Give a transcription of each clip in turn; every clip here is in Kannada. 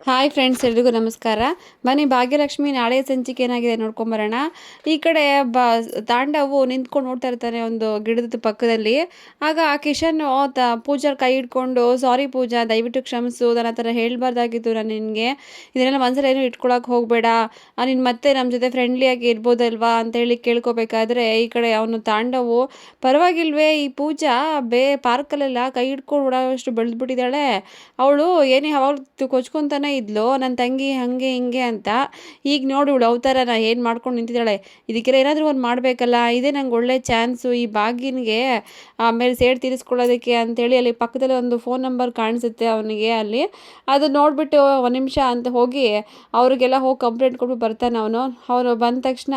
ಹಾಯ್ ಫ್ರೆಂಡ್ಸ್ ಎಲ್ರಿಗೂ ನಮಸ್ಕಾರ. ಬನ್ನಿ ಭಾಗ್ಯಲಕ್ಷ್ಮಿ ನಾಳೆ ಸಂಚಿಕೆ ಏನಾಗಿದೆ ನೋಡ್ಕೊಂಬರೋಣ. ಈ ಕಡೆ ಬ, ತಾಂಡವು ನಿಂತ್ಕೊಂಡು ನೋಡ್ತಾ ಇರ್ತಾನೆ ಒಂದು ಗಿಡದ ಪಕ್ಕದಲ್ಲಿ. ಆಗ ಆ ಕಿಶನ್ ತ, ಪೂಜಾರ್ ಕೈ ಹಿಡ್ಕೊಂಡು ಸಾರಿ ಪೂಜಾ, ದಯವಿಟ್ಟು ಕ್ಷಮಿಸು ನಾನು ಆ ಥರ ಹೇಳ್ಬಾರ್ದಾಗಿತ್ತು ನಾನು ನಿನಗೆ. ಇದನ್ನೆಲ್ಲ ಮನಸ್ಸಲ್ಲಿ ಏನು ಇಟ್ಕೊಳಕ್ಕೆ ಹೋಗಬೇಡ. ನೀನು ಮತ್ತೆ ನಮ್ಮ ಜೊತೆ ಫ್ರೆಂಡ್ಲಿಯಾಗಿ ಇರ್ಬೋದಲ್ವಾ? ಅಂತೇಳಿ ಕೇಳ್ಕೊಬೇಕಾದ್ರೆ, ಈ ಕಡೆ ಅವನು ತಾಂಡವು, ಪರವಾಗಿಲ್ವೇ, ಈ ಪೂಜಾ ಬೇ ಪಾರ್ಕಲ್ಲೆಲ್ಲ ಕೈ ಹಿಡ್ಕೊಂಡು ಓಡಾಡೋಷ್ಟು ಬೆಳೆದ್ಬಿಟ್ಟಿದ್ದಾಳೆ. ಅವಳು ಏನೇ ಅವಾಗ ಕೊಚ್ಕೊತಾನೆ ಇದ್ಲು ನನ್ನ ತಂಗಿ ಹಾಗೆ ಹಿಂಗೆ ಅಂತ. ಈಗ ನೋಡು ಅವತಾರ ನಾ ಏನು ಮಾಡ್ಕೊಂಡು ನಿಂತಿದ್ದಾಳೆ. ಇದಕ್ಕೆಲ್ಲ ಏನಾದರೂ ಒಂದು ಮಾಡಬೇಕಲ್ಲ, ಇದೇ ನಂಗೆ ಒಳ್ಳೆ ಚಾನ್ಸು ಈ ಬಾಗಿನಿಗೆ ಆಮೇಲೆ ಸೇಡ್ ತೀರಿಸ್ಕೊಳ್ಳೋದಕ್ಕೆ ಅಂತೇಳಿ ಅಲ್ಲಿ ಪಕ್ಕದಲ್ಲಿ ಒಂದು ಫೋನ್ ನಂಬರ್ ಕಾಣಿಸುತ್ತೆ ಅವನಿಗೆ ಅಲ್ಲಿ. ಅದು ನೋಡಿಬಿಟ್ಟು ಒಂದು ನಿಮಿಷ ಅಂತ ಹೋಗಿ ಅವ್ರಿಗೆಲ್ಲ ಹೋಗಿ ಕಂಪ್ಲೇಂಟ್ ಕೊಟ್ಟು ಬರ್ತಾನೆ ಅವನು. ಅವರು ಬಂದ ತಕ್ಷಣ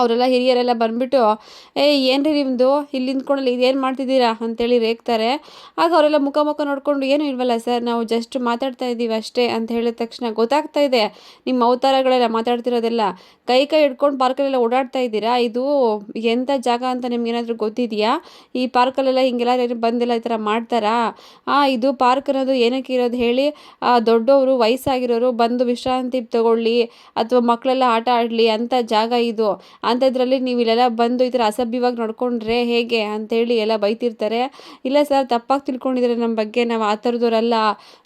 ಅವರೆಲ್ಲ ಹಿರಿಯರೆಲ್ಲ ಬಂದುಬಿಟ್ಟು ಏಯ್ ಏನು ರೀ ನಿಮ್ಮದು ಇಲ್ಲಿ ನಿಂತ್ಕೊಂಡಲ್ಲಿ ಇದೇನು ಮಾಡ್ತಿದ್ದೀರಾ? ಅಂತೇಳಿ ರೇಗ್ತಾರೆ. ಆಗ ಅವರೆಲ್ಲ ಮುಖ ಮುಖ ನೋಡಿಕೊಂಡು, ಏನೂ ಇಲ್ವಲ್ಲ ಸರ್, ನಾವು ಜಸ್ಟ್ ಮಾತಾಡ್ತಾ ಇದ್ದೀವಿ ಅಷ್ಟೇ, ಅಂತ ಹೇಳಿದ ತಕ್ಷಣ, ಗೊತ್ತಾಗ್ತಾ ಇದೆ, ನಿಮ್ಮ ಅವತಾರಗಳೆಲ್ಲ ಮಾತಾಡ್ತಿರೋದೆಲ್ಲ, ಕೈ ಕೈ ಹಿಡ್ಕೊಂಡು ಪಾರ್ಕಲ್ಲೆಲ್ಲ ಓಡಾಡ್ತಾ ಇದ್ದೀರಾ? ಇದು ಎಂಥ ಜಾಗ ಅಂತ ನಿಮ್ಗೆ ಏನಾದರೂ ಗೊತ್ತಿದೆಯಾ? ಈ ಪಾರ್ಕಲ್ಲೆಲ್ಲ ಹಿಂಗೆಲ್ಲ ಬಂದೆಲ್ಲ ಈ ಥರ ಮಾಡ್ತಾರಾ? ಆ, ಇದು ಪಾರ್ಕ್ ಅನ್ನೋದು ಏನಕ್ಕೆ ಇರೋದು ಹೇಳಿ ದೊಡ್ಡವರು, ವಯಸ್ಸಾಗಿರೋರು ಬಂದು ವಿಶ್ರಾಂತಿ ತಗೊಳ್ಳಿ, ಅಥವಾ ಮಕ್ಕಳೆಲ್ಲ ಆಟ ಆಡಲಿ ಅಂಥ ಜಾಗ ಇದು. ಅಂಥದ್ರಲ್ಲಿ ನೀವು ಇಲ್ಲೆಲ್ಲ ಬಂದು ಈ ಥರ ಅಸಭ್ಯವಾಗಿ ನೋಡ್ಕೊಂಡ್ರೆ ಹೇಗೆ ಅಂತೇಳಿ ಎಲ್ಲ ಬೈತಿರ್ತಾರೆ. ಇಲ್ಲ ಸರ್, ತಪ್ಪಾಗಿ ತಿಳ್ಕೊಂಡಿದ್ದಾರೆ ನಮ್ಮ ಬಗ್ಗೆ ನಾವು ಆ ಥರದವರಲ್ಲ.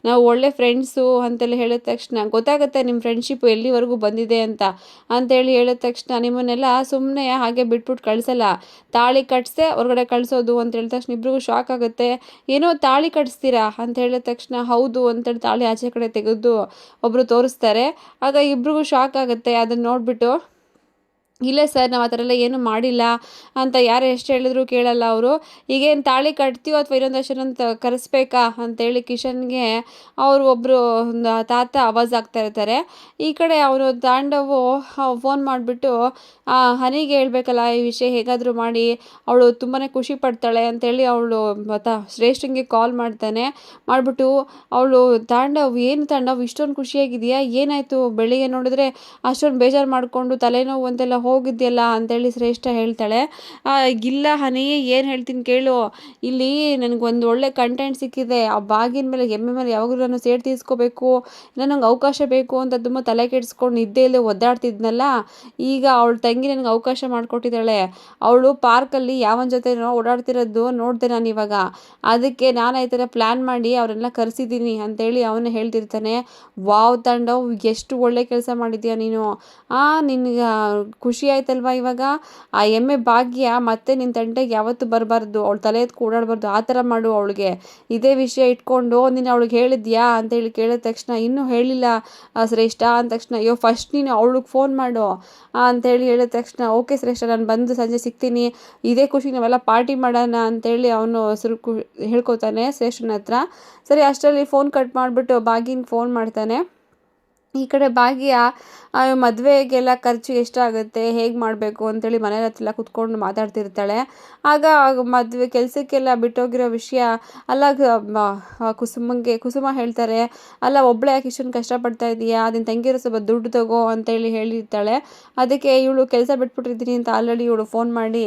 ನಾವು ಒಳ್ಳೆ ಫ್ರೆಂಡ್ಸು ಅಂತೆಲ್ಲ ಹೇಳಿದ ತಕ್ಷಣ, ಗೊತ್ತಾಗುತ್ತೆ ನಿಮ್ಮ ಫ್ರೆಂಡ್ಶಿಪ್ ಎಲ್ಲಿವರೆಗೂ ಬಂದಿದೆ ಅಂತ ಅಂತೇಳಿ ಹೇಳಿದ ತಕ್ಷಣ ನಿಮ್ಮನ್ನೆಲ್ಲ ಸುಮ್ಮನೆ ಹಾಗೆ ಬಿಟ್ಬಿಟ್ಟು ಕಳಿಸಲ್ಲ. ತಾಳಿ ಕಟ್ಸೆ ಹೊರಗಡೆ ಕಳಿಸೋದು ಅಂತ ಹೇಳಿದ ತಕ್ಷಣ ಇಬ್ರಿಗೂ ಶಾಕ್ ಆಗುತ್ತೆ. ಏನೋ ತಾಳಿ ಕಟ್ಸ್ತೀರಾ ಅಂತ ಹೇಳಿದ ತಕ್ಷಣ, ಹೌದು ಅಂತೇಳಿ ತಾಳಿ ಆಚೆ ಕಡೆ ತೆಗೆದು ಒಬ್ಬರು ತೋರಿಸ್ತಾರೆ. ಆಗ ಇಬ್ರಿಗೂ ಶಾಕ್ ಆಗುತ್ತೆ. ಅದನ್ನು ನೋಡಿಬಿಟ್ಟು ಇಲ್ಲ ಸರ್, ನಾವು ಆ ಥರ ಎಲ್ಲ ಏನೂ ಮಾಡಿಲ್ಲ. ಅಂತ ಯಾರು ಎಷ್ಟು ಹೇಳಿದ್ರು ಕೇಳಲ್ಲ ಅವರು. ಈಗೇನು ತಾಳಿ ಕಟ್ತೀವೋ ಅಥವಾ ಇನ್ನೊಂದಷ್ಟು ಅಂತ ಕರೆಸ್ಬೇಕಾ? ಅಂತೇಳಿ ಕಿಶನ್ಗೆ ಅವರು ಒಬ್ಬರು ತಾತ ಆವಾಜ್ ಆಗ್ತಾ ಇರ್ತಾರೆ. ಈ ಕಡೆ ಅವರು ತಾಂಡವು ಫೋನ್ ಮಾಡಿಬಿಟ್ಟು ಹನಿಗೆ ಹೇಳ್ಬೇಕಲ್ಲ ಈ ವಿಷಯ ಹೇಗಾದರೂ ಮಾಡಿ, ಅವಳು ತುಂಬಾ ಖುಷಿ ಪಡ್ತಾಳೆ ಅಂತೇಳಿ ಅವಳು ತಾ ಶ್ರೇಷ್ಠಂಗೆ ಕಾಲ್ ಮಾಡ್ತಾನೆ. ಮಾಡಿಬಿಟ್ಟು ಅವಳು, ತಾಂಡವ್, ಏನು ತಾಂಡವ್, ಇಷ್ಟೊಂದು ಖುಷಿಯಾಗಿದೆಯಾ ಏನಾಯಿತು? ಬೆಳಿಗ್ಗೆ ನೋಡಿದ್ರೆ ಅಷ್ಟೊಂದು ಬೇಜಾರು ಮಾಡಿಕೊಂಡು ತಲೆನೋವು ಅಂತೆಲ್ಲ ಹೋಗಿದ್ಯಲ್ಲ ಅಂತೇಳಿ ಶ್ರೇಷ್ಠ ಹೇಳ್ತಾಳೆ. ಇಲ್ಲ ಹನಿ, ಏನು ಹೇಳ್ತೀನಿ ಕೇಳು. ಇಲ್ಲಿ ನನಗೊಂದು ಒಳ್ಳೆ ಕಂಟೆಂಟ್ ಸಿಕ್ಕಿದೆ. ಆ ಬಾಗಿನ ಮೇಲೆ, ಎಮ್ಮೆ ಮೇಲೆ ಯಾವಾಗಲೂ ನಾನು ಸೇಡ್ ತೀರಿಸ್ಕೋಬೇಕು. ನನಗೆ ಅವಕಾಶ ಬೇಕು ಅಂತ ತುಂಬ ತಲೆ ಕೆಡಿಸ್ಕೊಂಡು ನಿದ್ದೆ ಇಲ್ಲದೆ ಒದ್ದಾಡ್ತಿದ್ನಲ್ಲ. ಈಗ ಅವಳ ತಂಗಿ ನನಗೆ ಅವಕಾಶ ಮಾಡಿಕೊಟ್ಟಿದ್ದಾಳೆ. ಅವಳು ಪಾರ್ಕಲ್ಲಿ ಯಾವನ ಜೊತೆ ಓಡಾಡ್ತಿರೋದು ನೋಡಿದೆ ನಾನು ಇವಾಗ. ಅದಕ್ಕೆ ನಾನು ಈ ಥರ ಪ್ಲ್ಯಾನ್ ಮಾಡಿ ಅವರೆಲ್ಲ ಕರೆಸಿದ್ದೀನಿ ಅಂತೇಳಿ ಅವನು ಹೇಳ್ತಿರ್ತಾನೆ. ವಾವ್ ತಾಂಡವ್, ಎಷ್ಟು ಒಳ್ಳೆ ಕೆಲಸ ಮಾಡಿದ್ಯಾ ನೀನು. ಆ, ನಿನ್ಗೆ ಖುಷಿ ಖುಷಿ ಆಯ್ತಲ್ವಾ ಇವಾಗ? ಆ ಎಮ್ಮೆ ಭಾಗ್ಯ ಮತ್ತೆ ನಿನ್ನ ತಂಟೆಗೆ ಯಾವತ್ತು ಬರಬಾರ್ದು. ಅವಳು ತಲೆ ಎತ್ತು ಕೂಡಾಡಬಾರ್ದು ಆ ಥರ ಮಾಡು ಅವಳಿಗೆ. ಇದೇ ವಿಷಯ ಇಟ್ಕೊಂಡು ನೀನು ಅವಳಿಗೆ ಹೇಳಿದ್ಯಾ ಅಂತೇಳಿ ಕೇಳಿದ ತಕ್ಷಣ ಇನ್ನೂ ಹೇಳಿಲ್ಲ ಶ್ರೇಷ್ಠ ಅಂದ ತಕ್ಷಣ, ಅಯ್ಯೋ ಫಸ್ಟ್ ನೀನು ಅವಳಿಗೆ ಫೋನ್ ಮಾಡು ಅಂತೇಳಿ ಹೇಳಿದ ತಕ್ಷಣ, ಓಕೆ ಶ್ರೇಷ್ಠ, ನಾನು ಬಂದು ಸಂಜೆ ಸಿಗ್ತೀನಿ. ಇದೇ ಖುಷಿ ನಾವೆಲ್ಲ ಪಾರ್ಟಿ ಮಾಡೋಣ ಅಂತೇಳಿ ಅವನು ಕು, ಹೇಳ್ಕೊತಾನೆ ಶ್ರೇಷ್ಠನ ಹತ್ರ. ಸರಿ, ಅಷ್ಟರಲ್ಲಿ ಫೋನ್ ಕಟ್ ಮಾಡಿಬಿಟ್ಟು ಬಾಗಿನ ಫೋನ್ ಮಾಡ್ತಾನೆ. ಈ ಕಡೆ ಭಾಗ್ಯ ಮದುವೆಗೆಲ್ಲ ಖರ್ಚು ಎಷ್ಟಾಗುತ್ತೆ ಹೇಗೆ ಮಾಡಬೇಕು ಅಂತೇಳಿ ಮನೆ ಹತ್ರ ಕುತ್ಕೊಂಡು ಮಾತಾಡ್ತಿರ್ತಾಳೆ. ಆಗ ಮದುವೆ ಕೆಲಸಕ್ಕೆಲ್ಲ ಬಿಟ್ಟೋಗಿರೋ ವಿಷಯ ಅಲ್ಲ ಕುಸುಮಂಗೆ, ಕುಸುಮ ಹೇಳ್ತಾರೆ, ಅಲ್ಲ ಒಬ್ಬಳೆ ಯಾಕೆ ಇಷ್ಟೊಂದು ಕಷ್ಟಪಡ್ತಾ ಇದೀಯಾ? ಅದನ್ನ ತಂಗಿರೋ ಸ್ವಲ್ಪ ದುಡ್ಡು ತಗೋ ಅಂತೇಳಿ ಹೇಳಿರ್ತಾಳೆ. ಅದಕ್ಕೆ ಇವಳು ಕೆಲಸ ಬಿಟ್ಬಿಟ್ಟಿರ್ತೀನಿ ಅಂತ ಆಲ್ರೆಡಿ ಇವಳು ಫೋನ್ ಮಾಡಿ,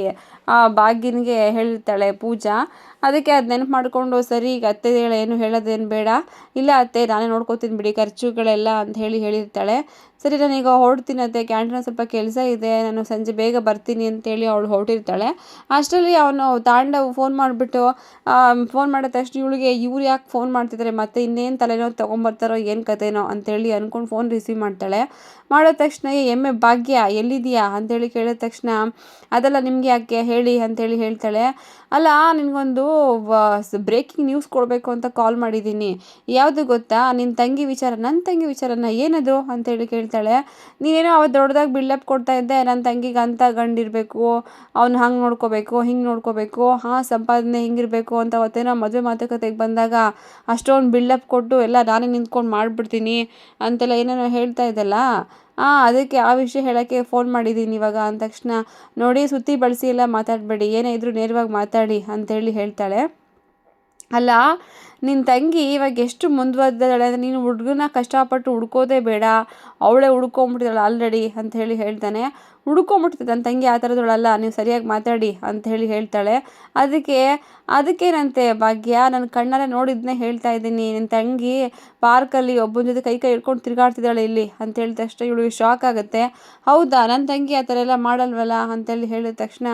ಆ, ಭಾಗ್ಯನಿಗೆ ಹೇಳಿರ್ತಾಳೆ ಪೂಜಾ. ಅದಕ್ಕೆ ಅದು ನೆನಪು ಮಾಡಿಕೊಂಡು, ಸರಿ, ಈಗ ಅತ್ತೆ ಏನು ಹೇಳೋದೇನು ಬೇಡ. ಇಲ್ಲ ಅತ್ತೆ, ನಾನೇ ನೋಡ್ಕೋತೀನಿ ಬಿಡಿ ಖರ್ಚುಗಳೆಲ್ಲ ಅಂತ ಹೇಳಿ ಹೇಳಿರ್ತಾಳೆ. ಸರಿ ನಾನೀಗ ಹೊರಡ್ತೀನಿ ಅಂತೆ. ಕ್ಯಾಂಟೀನಲ್ಲಿ ಸ್ವಲ್ಪ ಕೆಲಸ ಇದೆ. ನಾನು ಸಂಜೆ ಬೇಗ ಬರ್ತೀನಿ ಅಂತೇಳಿ ಅವಳು ಹೊರಟಿರ್ತಾಳೆ. ಅಷ್ಟರಲ್ಲಿ ಅವನು ತಾಂಡವ್ ಫೋನ್ ಮಾಡಿಬಿಟ್ಟು ಫೋನ್ ಮಾಡಿದ ತಕ್ಷಣ ಇವಳಿಗೆ, ಇವ್ರು ಯಾಕೆ ಫೋನ್ ಮಾಡ್ತಿದ್ದಾರೆ ಮತ್ತೆ ಇನ್ನೇನು ತಲೆನೋ ತೊಗೊಂಬರ್ತಾರೋ, ಏನು ಕತೆನೋ ಅಂತೇಳಿ ಅಂದ್ಕೊಂಡು ಫೋನ್ ರಿಸೀವ್ ಮಾಡ್ತಾಳೆ. ಮಾಡಿದ ತಕ್ಷಣ ಎಮ್ಮೆ ಭಾಗ್ಯ ಎಲ್ಲಿದೆಯಾ ಅಂತೇಳಿ ಕೇಳಿದ ತಕ್ಷಣ, ಅದೆಲ್ಲ ನಿಮಗೆ ಯಾಕೆ? ಹೇಳಿ ಅಂತೇಳಿ ಹೇಳ್ತಾಳೆ. ಅಲ್ಲ, ನಿನಗೊಂದು ಬ್ರೇಕಿಂಗ್ ನ್ಯೂಸ್ ಕೊಡಬೇಕು ಅಂತ ಕಾಲ್ ಮಾಡಿದ್ದೀನಿ. ಯಾವುದು ಗೊತ್ತಾ? ನಿನ್ನ ತಂಗಿ ವಿಚಾರ ನನ್ನ ತಂಗಿ ವಿಚಾರನ ಏನದು? ಅಂತೇಳಿ ಕೇಳ್ತಾಳೆ ನೀನೇನೋ ಅವತ್ತು ದೊಡ್ಡದಾಗಿ ಬಿಲ್ಡಪ್ ಕೊಡ್ತಾ ಇದ್ದೆ ನನ್ನ ತಂಗಿಗೆ ಅಂತ ಗಂಡಿರಬೇಕು, ಅವ್ನು ಹಂಗೆ ನೋಡ್ಕೋಬೇಕು, ಹಿಂಗೆ ನೋಡ್ಕೋಬೇಕು, ಹಾಂ ಸಂಪಾದನೆ ಹಿಂಗಿರಬೇಕು ಅಂತ ಅವತ್ತೇನೋ ಮದುವೆ ಮಾತುಕತೆಗೆ ಬಂದಾಗ ಅಷ್ಟೊಂದು ಬಿಲ್ಡಪ್ ಕೊಟ್ಟು ಎಲ್ಲ ನಾನೇ ನಿಂತ್ಕೊಂಡು ಮಾಡಿಬಿಡ್ತೀನಿ ಅಂತೆಲ್ಲ ಏನೇನೋ ಹೇಳ್ತಾ ಇದ್ದಲ್ಲ. ಹಾಂ ಅದಕ್ಕೆ ಆ ವಿಷಯ ಹೇಳೋಕ್ಕೆ ಫೋನ್ ಮಾಡಿದ್ದೀನಿ ಇವಾಗ ಅಂದ ತಕ್ಷಣ, ನೋಡಿ ಸುತ್ತಿ ಬಳಸಿ ಎಲ್ಲ ಮಾತಾಡಬೇಡಿ, ಏನೇ ಇದ್ದರೂ ನೇರವಾಗಿ ಮಾತಾಡಿ ಅಂತೇಳಿ ಹೇಳ್ತಾಳೆ. ಅಲ್ಲ ನಿನ್ನ ತಂಗಿ ಇವಾಗ ಎಷ್ಟು ಮುಂದುವರೆದಿದ್ದಾಳೆ ಅಂದರೆ ನೀನು ಹುಡುಗನ ಕಷ್ಟಪಟ್ಟು ಹುಡ್ಕೋದೇ ಬೇಡ. ಅವಳೇ ಹುಡ್ಕೊಂಬಿಟ್ಟಿದ್ದಾಳೆ ಆಲ್ರೆಡಿ ಅಂತ ಹೇಳಿ ಹೇಳ್ತಾನೆ. ಹುಡ್ಕೊಂಬಿಡ್ತಿದ್ದೆ ನನ್ನ ತಂಗಿ ಆ ಥರದವಳಲ್ಲ ನೀವು ಸರಿಯಾಗಿ ಮಾತಾಡಿ ಅಂತ ಹೇಳಿ ಹೇಳ್ತಾಳೆ. ಅದಕ್ಕೆ, ಅದಕ್ಕೇನಂತೆ ಭಾಗ್ಯ ನನ್ನ ಕಣ್ಣಲ್ಲೇ ನೋಡಿದ್ನೇ ಹೇಳ್ತಾ ಇದ್ದೀನಿ. ನಿನ್ನ ತಂಗಿ ಪಾರ್ಕಲ್ಲಿ ಒಬ್ಬನ ಜೊತೆ ಕೈ ಕೈ ಹಿಡ್ಕೊಂಡು ತಿರುಗಾಡ್ತಿದ್ದಾಳೆ ಇಲ್ಲಿ ಅಂತ ಹೇಳಿದ ತಕ್ಷಣ ಇವಳಿಗೆ ಶಾಕ್ ಆಗುತ್ತೆ. ಹೌದಾ ನನ್ನ ತಂಗಿ ಆ ಥರ ಎಲ್ಲ ಮಾಡಲ್ವಲ್ಲ ಅಂತೇಳಿ ಹೇಳಿದ ತಕ್ಷಣ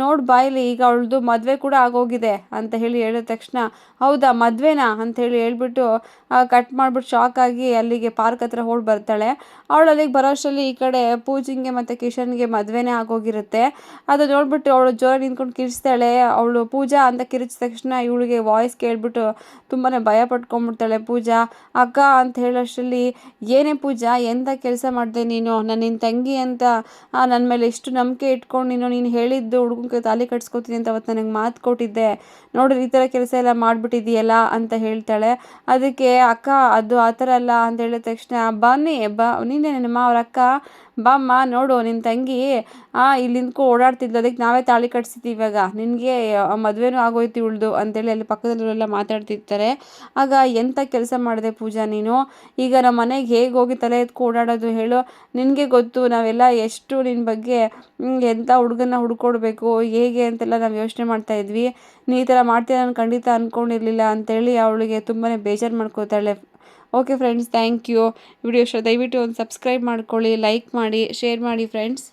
ನೋಡಿ ಬಾಯಲ್ಲಿ ಈಗ ಅವಳದು ಮದುವೆ ಕೂಡ ಆಗೋಗಿದೆ ಅಂತ ಹೇಳಿ ಹೇಳಿದ ತಕ್ಷಣ, ಹೌದಾ ಮದುವೆನಾ ಅಂತ ಹೇಳಿ ಹೇಳ್ಬಿಟ್ಟು ಕಟ್ ಮಾಡಿಬಿಟ್ಟು ಶಾಕ್ ಆಗಿ ಅಲ್ಲಿಗೆ ಪಾರ್ಕ್ ಹತ್ರ ಹೋಗಿ ಬರ್ತಾಳೆ. ಅವಳು ಅಲ್ಲಿಗೆ ಬರೋ ಅಷ್ಟರಲ್ಲಿ ಈ ಕಡೆ ಪೂಜಿಂಗೆ ಮತ್ತು ಕಿಶನ್ಗೆ ಮದುವೆನೇ ಆಗೋಗಿರುತ್ತೆ. ಅದು ನೋಡ್ಬಿಟ್ಟು ಅವಳು ಜೋರಾಗಿ ನಿಂತ್ಕೊಂಡು ಕಿರಿಸ್ತಾಳೆ ಅವಳು ಪೂಜಾ ಅಂತ ಕಿರಿಚಿದ ತಕ್ಷಣ ಇವಳಿಗೆ ವಾಯ್ಸ್ ಕೇಳ್ಬಿಟ್ಟು ತುಂಬಾ ಭಯ ಪಟ್ಕೊಂಡ್ಬಿಡ್ತಾಳೆ ಪೂಜಾ. ಅಕ್ಕ, ಅಂತ ಹೇಳೋಷ್ಟರಲ್ಲಿ ಏನೇ ಪೂಜಾ ಎಂಥ ಕೆಲಸ ಮಾಡಿದೆ ನೀನು? ನಾನು ನಿನ್ನ ತಂಗಿ ಅಂತ ನನ್ನ ಮೇಲೆ ಎಷ್ಟು ನಂಬಿಕೆ ಇಟ್ಕೊಂಡು ನೀನು ನೀನು ಹೇಳಿದ್ದು ಹುಡುಗನ ತಾಲಿ ಕಟ್ಸ್ಕೊತೀನಿ ಅಂತ ಅವತ್ತು ನನಗೆ ಮಾತು ಕೊಟ್ಟಿದ್ದೆ. ನೋಡಿರಿ ಈ ಥರ ಕೆಲಸ ಎಲ್ಲ ಮಾಡಿಬಿಟ್ಟಿದೆಯಲ್ಲ ಅಂತ ಹೇಳ್ತಾಳೆ. ಅದಕ್ಕೆ ಅಕ್ಕ, ಅದು ಆ ಥರ ಅಲ್ಲ ಅಂತ ಹೇಳಿದ ತಕ್ಷಣ, ಬನ್ನಿ, ಬ ನೀನೇ ನಿಮ್ಮ ಅವ್ರ ಅಕ್ಕ. ಬಾಮ್ಮ, ನೋಡು ನಿನ್ನ ತಂಗಿ, ಆ ಇಲ್ಲಿ ನಿಂತ್ಕೊ ಓಡಾಡ್ತಿದ್ಲು, ಅದಕ್ಕೆ ನಾವೇ ತಾಳಿ ಕಟ್ಸಿದ್ದೀವಿ ಇವಾಗ. ನಿನಗೆ ಮದುವೆನೂ ಆಗೋಯ್ತು ಉಳ್ದು ಅಂತೇಳಿ ಅಲ್ಲಿ ಪಕ್ಕದಲ್ಲಿರೋರೆಲ್ಲ ಮಾತಾಡ್ತಿರ್ತಾರೆ. ಆಗ ಎಂಥ ಕೆಲಸ ಮಾಡಿದೆ ಪೂಜಾ ನೀನು? ಈಗ ನಮ್ಮ ಮನೆಗೆ ಹೇಗೆ ಹೋಗಿ ತಲೆ ಎತ್ಕೊ ಓಡಾಡೋದು ಹೇಳು. ನಿನಗೆ ಗೊತ್ತು, ನಾವೆಲ್ಲ ಎಷ್ಟು ನಿನ್ನ ಬಗ್ಗೆ ಎಂಥ ಹುಡುಗನ ಹುಡ್ಕೊಡ್ಬೇಕು, ಹೇಗೆ ಅಂತೆಲ್ಲ ನಾವು ಯೋಚನೆ ಮಾಡ್ತಾ ಇದ್ವಿ. ನೀ ಈ ಥರ ಮಾಡ್ತೀಯ ನಾನು ಖಂಡಿತ ಅಂದ್ಕೊಂಡಿರಲಿಲ್ಲ ಅಂತೇಳಿ ಅವಳಿಗೆ ತುಂಬಾ ಬೇಜಾರು ಮಾಡ್ಕೋತಾಳೆ okay friends thank you video ಇಷ್ಟ ದಯವಿಟ್ಟು ಒಂದು ಸಬ್ಸ್ಕ್ರೈಬ್ ಮಾಡ್ಕೊಳ್ಳಿ ಲೈಕ್ ಮಾಡಿ ಶೇರ್ ಮಾಡಿ ಫ್ರೆಂಡ್ಸ್